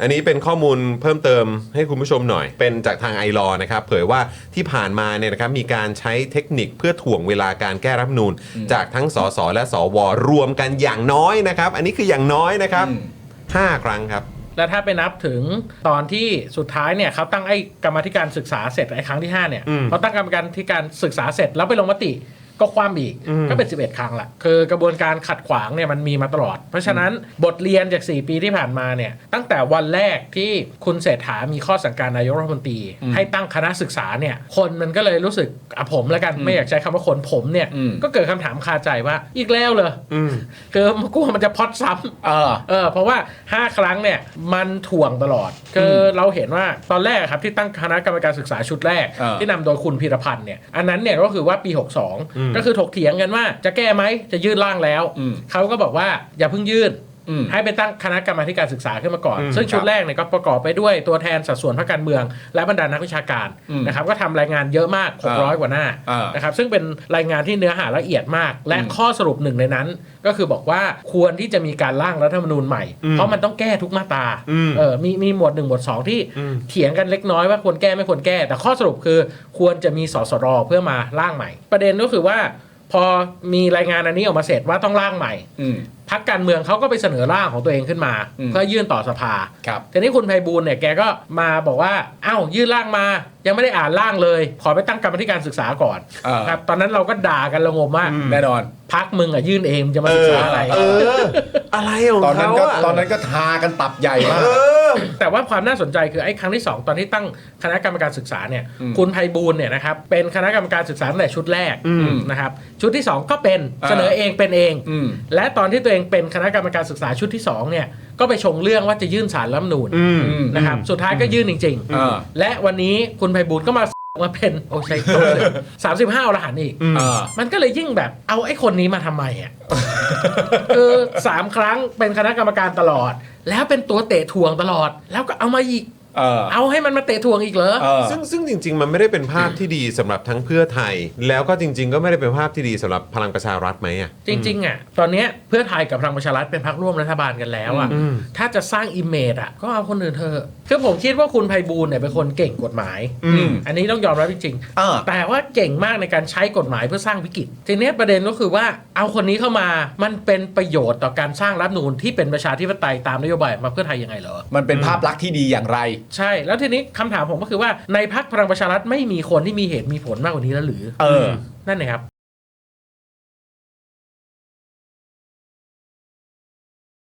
อันนี้เป็นข้อมูลเพิ่มเติมให้คุณผู้ชมหน่อย เป็นจากทางไอรอนะครับเผยว่าที่ผ่านมาเนี่ยนะครับมีการใช้เทคนิคเพื่อถ่วงเวลาการแก้รัฐธรรมนูญจากทั้งสสและสวรวมกันอย่างน้อยนะครับ อันนี้คืออย่างน้อยนะครับอืม ห้าครั้งครับ แล้วถ้าไปนับถึงตอนที่สุดท้ายเนี่ยเขาตั้งไอ้กรรมาธิการศึกษาเสร็จไอ้ครั้งที่ห้าเนี่ยอืม เขาตั้งกรรมการที่การศึกษาเสร็จแล้วไปลงมติ ก็คว่ำอีกอืม ก็เป็น 11 ครั้งละคือกระบวนการขัดขวางเนี่ยมันมีมาตลอด เพราะฉะนั้นบทเรียนจาก 4 ปีที่ผ่านมาเนี่ยตั้งแต่วันแรกที่คุณเศรษฐามีข้อสั่งการนายกรัฐมนตรี ให้ตั้งคณะศึกษาเนี่ยคนมันก็เลยรู้สึกอะผมแล้วกันไม่อยากใช้คำว่าคนผมเนี่ยอืม ก็เกิดคำถามคาใจว่าอีกแล้วเหรอ อืม คือมันกลัวมันจะพล็อดซ้ำเออ เออ เพราะว่า 5 ครั้งเนี่ยมันถ่วงตลอด คือเราเห็นว่าตอนแรกครับที่ตั้งคณะกรรมการศึกษาชุดแรก เออที่นำโดยคุณพีรพันธ์เนี่ย อันนั้นเนี่ยก็คือว่าปี62ก็คือถกเถียงกันว่าจะแก้ไหมจะยื่นร่างแล้วอืมเขาก็บอกว่าอย่าเพิ่งยื่นอืม ให้ไปตั้งคณะกรรมาธิการศึกษาขึ้นมาก่อนอืมซึ่งชุดครับแรกเนี่ยก็ประกอบไปด้วยตัวแทนสัดส่วนพรรคการเมือง และบรรดานักวิชาการอืมนะครับก็ทำรายงานเยอะมาก 600 กว่าหน้าอ่านนะครับซึ่งเป็นรายงานที่เนื้อหาละเอียดมาก และข้อสรุปหนึ่งในนั้น ก็คือบอกว่าควรที่จะมีการร่างรัฐธรรมนูญใหม่อืมเพราะมันต้องแก้ทุกมาตราอืมเออมีมีหมวดหนึ่งหมวดสองที่อืมเถียงกันเล็กน้อยว่าควรแก้ไม่ควรแก้ แต่ข้อสรุปคือควรจะมีสสรเพื่อมาร่างใหม่ ประเด็นก็คือว่าพอมีรายงานอันนี้ออกมาเสร็จว่าต้องร่างใหม่อืม พักการเมืองเขาก็ไปเสนอร่างของตัวเองขึ้นมา อืม เพื่อยื่นต่อสภา ครับทีนี้คุณไพบูลย์เนี่ยแกก็มาบอกว่าอ้าวยื่นร่างมา ยังไม่ได้อ่านร่างเลย ขอไปตั้งกรรมธิการศึกษาก่อนเออครับตอนนั้นเราก็ด่ากันระงมมากแน่นอน พักมึงอะยื่นเองจะมาเอศึกอษาอะไร เออ อะไรของตอนนั้นเขาก็อะตอนนั้นก็ทากันตับใหญ่มาก เออ แต่ว่าความน่าสนใจคือไอ้ครั้งที่ 2 ตอนที่ตั้งคณะกรรมการศึกษาเนี่ยอืมคุณไพบูลย์เนี่ยนะครับเป็นคณะกรรมการศึกษาตั้งแต่ชุดแรกอืมนะครับชุดที่ 2 ก็เป็นอ่าเสนอเองเป็นเองอืมและตอนที่ตัวเองเป็นคณะกรรมการศึกษาชุดที่2เนี่ยก็ไปชงเรื่องว่าจะยื่นสารรัฐธรรมนูญอืมอืมนะครับสุดท้ายก็ยื่นจริงเออๆและวันนี้คุณไพบูลย์ก็มามาเป็นโอ้ใช่สามสิบห้าอรหันต์อีกเออมันก็เลยยิ่งแบบเอาไอ้คนนี้มาทำไมอะ คือสามครั้งเป็นคณะกรรมการตลอด แล้วเป็นตัวเตะทวงตลอด แล้วก็เอามาอีก เออ เอาให้มันมาเตะทวงอีกเหรอ เออ ซึ่งซึ่งจริง ๆ มันไม่ได้เป็นภาพที่ดีสำหรับทั้งเพื่อไทย แล้วก็จริง ๆ ก็ไม่ได้เป็นภาพที่ดีสำหรับพลังประชารัฐไหมอะ จริงๆอะตอนเนี้ยเพื่อไทยกับพลังประชารัฐเป็นพรรคร่วมรัฐบาลกันแล้วอะอืม ถ้าจะสร้างอิมเมจอะก็เอาคนอื่นเถอะคือผมคิดว่าคุณไพบูลย์เนี่ยเป็นคนเก่งกฎหมาย อืม อันนี้ต้องยอมรับจริงเออๆแต่ว่าเก่งมากในการใช้กฎหมายเพื่อสร้างวิกฤต ทีเนี้ยประเด็นก็คือว่าเอาคนนี้เข้ามา มันเป็นประโยชน์ต่อการสร้างรัฐธรรมนูญที่เป็นประชาธิปไตยตามนโยบายมาเพื่อไทยยังไงเหรอ มันเป็นภาพลักษณ์ที่ดีอย่างไรใช่ แล้วทีนี้คำถามผมก็คือว่าในพักพลังประชารัฐไม่มีคนที่มีเหตุมีผลมากกว่านี้แล้วหรือเออ นั่นเองครับ